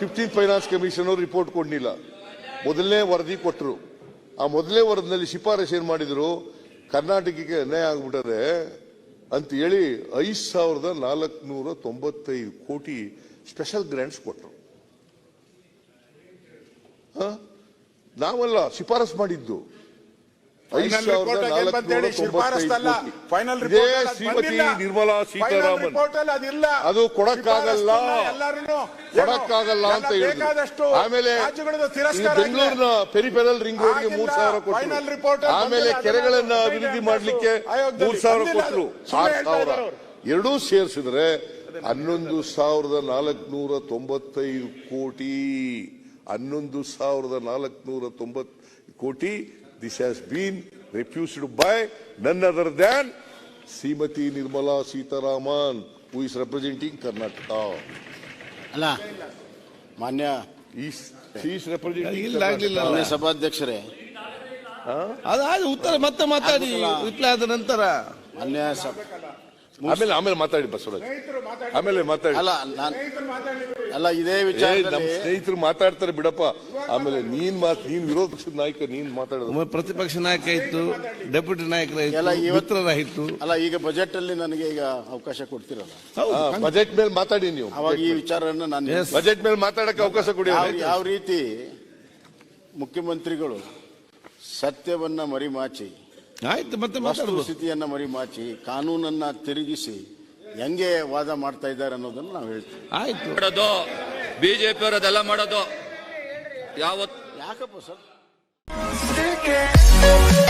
Fifteen finance commission report ಕೊಡಲಿಲ್ಲ. ಮೊದಲನೇ ವರದಿ ಕೊಟ್ಟರು ಆ ಮೊದಲನೇ ವರದಿನಲ್ಲಿ ಶಿಫಾರಸು ಏನು ಮಾಡಿದರು? ಕರ್ನಾಟಕಕ್ಕೆ ಅನ್ಯಾಯ ಆಗ್ಬಿಟ್ಟರೆ ಅಂತ ಹೇಳಿ ಐದು ಸಾವಿರದ ನಾಲ್ಕುನೂರ ತೊಂಬತ್ತೈದು ಕೋಟಿ ಸ್ಪೆಷಲ್ ಗ್ರ್ಯಾಂಟ್ಸ್ ಕೊಟ್ಟರು ನಾವಲ್ಲ ಶಿಫಾರಸು ಮಾಡಿದ್ದು. ಶಿಫಾರಸ್ತಲ್ಲ. ಶ್ರೀಮತಿ. ನಿರ್ಮಲಾ ಸೀತಾರಾಮನ್ ಅದಿಲ್ಲ. ಅದು ಕೊಡಕ್ಕಾಗಲ್ಲ. ಕೊಡಕ್ಕಾಗಲ್ಲ ಅಂತ ಬೇಕಾದಷ್ಟು ಆಮೇಲೆ ಬೆಂಗಳೂರಿನ ಪೆರಿಫೆರಲ್ ರಿಂಗ್ ಆಗಿಲ್ಲ. ಮೂರ್ ಸಾವಿರ ಕೊಟ್ಟರು ಆಮೇಲೆ. ಕೆರೆಗಳನ್ನ ಅಭಿವೃದ್ಧಿ ಮಾಡಲಿಕ್ಕೆ ಮೂರ್ ಸಾವಿರ ಕೊಟ್ಟರು. ಆರು ಸಾವಿರ ಎರಡೂ ಸೇರಿಸಿದ್ರೆ ಹನ್ನೊಂದು ಸಾವಿರದ ನಾಲ್ಕುನೂರ ತೊಂಬತ್ತೈದು ಕೋಟಿ ಹನ್ನೊಂದು ಸಾವಿರದ ನಾಲ್ಕುನೂರ ತೊಂಬತ್ ಕೋಟಿ this has been refused by none other than Shrimati Nirmala Sitharaman who is representing Karnataka ಅಲ್ಲ ಮಾನ್ಯ. ಈಸ್ ಈಸ್ ರೆಪ್ರೆಸೆಂಟಿಂಗ್ ಇಲ್ಲ ಆಗ್ಲಿಲ್ಲ ಮಾನ್ಯ ಸಭಾಧ್ಯಕ್ಷರೇ. ಅದಾದ ಉತ್ತರ ಮತ್ತೆ ಮಾತಾಡಿ ರಿಪ್ಲೈ ಆದ ನಂತರ. ಮಾನ್ಯ ಸಭ ಆಮೇಲೆ ಆಮೇಲೆ ಮಾತಾಡಿ ಬಸವರಾಜ್. ಆಮೇಲೆ ಮಾತಾಡಿ. ಅಲ್ಲ ನಾನ್ ಅಲ್ಲ ಇದೇ ವಿಚಾರ ನಮ್ಮ ಸ್ನೇಹಿತರು ಮಾತಾಡ್ತಾರೆ ಬಿಡಪ್ಪ. ಆಮೇಲೆ ನೀನ್ ಮಾತು ನೀನ್ ವಿರೋಧ ಪಕ್ಷದ ನಾಯಕ ನೀನ್ ಮಾತಾಡೋದು. ಪ್ರತಿಪಕ್ಷ ನಾಯಕ ಇತ್ತು ಡೆಪ್ಯೂಟಿ ನಾಯಕರ ಎಲ್ಲ ಇತ್ತು. ಅಲ್ಲ ಈಗ ಬಜೆಟ್ ಅಲ್ಲಿ ನನಗೆ ಈಗ ಅವಕಾಶ ಕೊಡ್ತಿರಲ್ಲ ಹೌದು ಬಜೆಟ್ ಮೇಲೆ ಮಾತಾಡಿ ನೀವು. ಅವಾಗ ಈ ವಿಚಾರವನ್ನು ನಾನು ಬಜೆಟ್ ಮೇಲೆ ಮಾತಾಡಕ್ಕೆ ಅವಕಾಶ ಕೊಡಿ ಯಾವ ರೀತಿ ಮುಖ್ಯಮಂತ್ರಿಗಳು ಸತ್ಯವನ್ನ ಮರಿಮಾಚಿ ಆಯ್ತು ಮತ್ತೆ ಸ್ಥಿತಿಯನ್ನ ಮರಿಮಾಚಿ ಕಾನೂನನ್ನ ತಿರುಗಿಸಿ ಹೆಂಗೆ ವಾದ ಮಾಡ್ತಾ ಇದ್ದಾರೆ ಅನ್ನೋದನ್ನ ನಾವು ಹೇಳ್ತೀವಿ. ಆಯ್ತು. ಮಾಡೋದು ಬಿಜೆಪಿ ಅವರು ಅದೆಲ್ಲ ಮಾಡೋದು. ಯಾವತ್ತು ಯಾಕಪ್ಪ ಸರ್.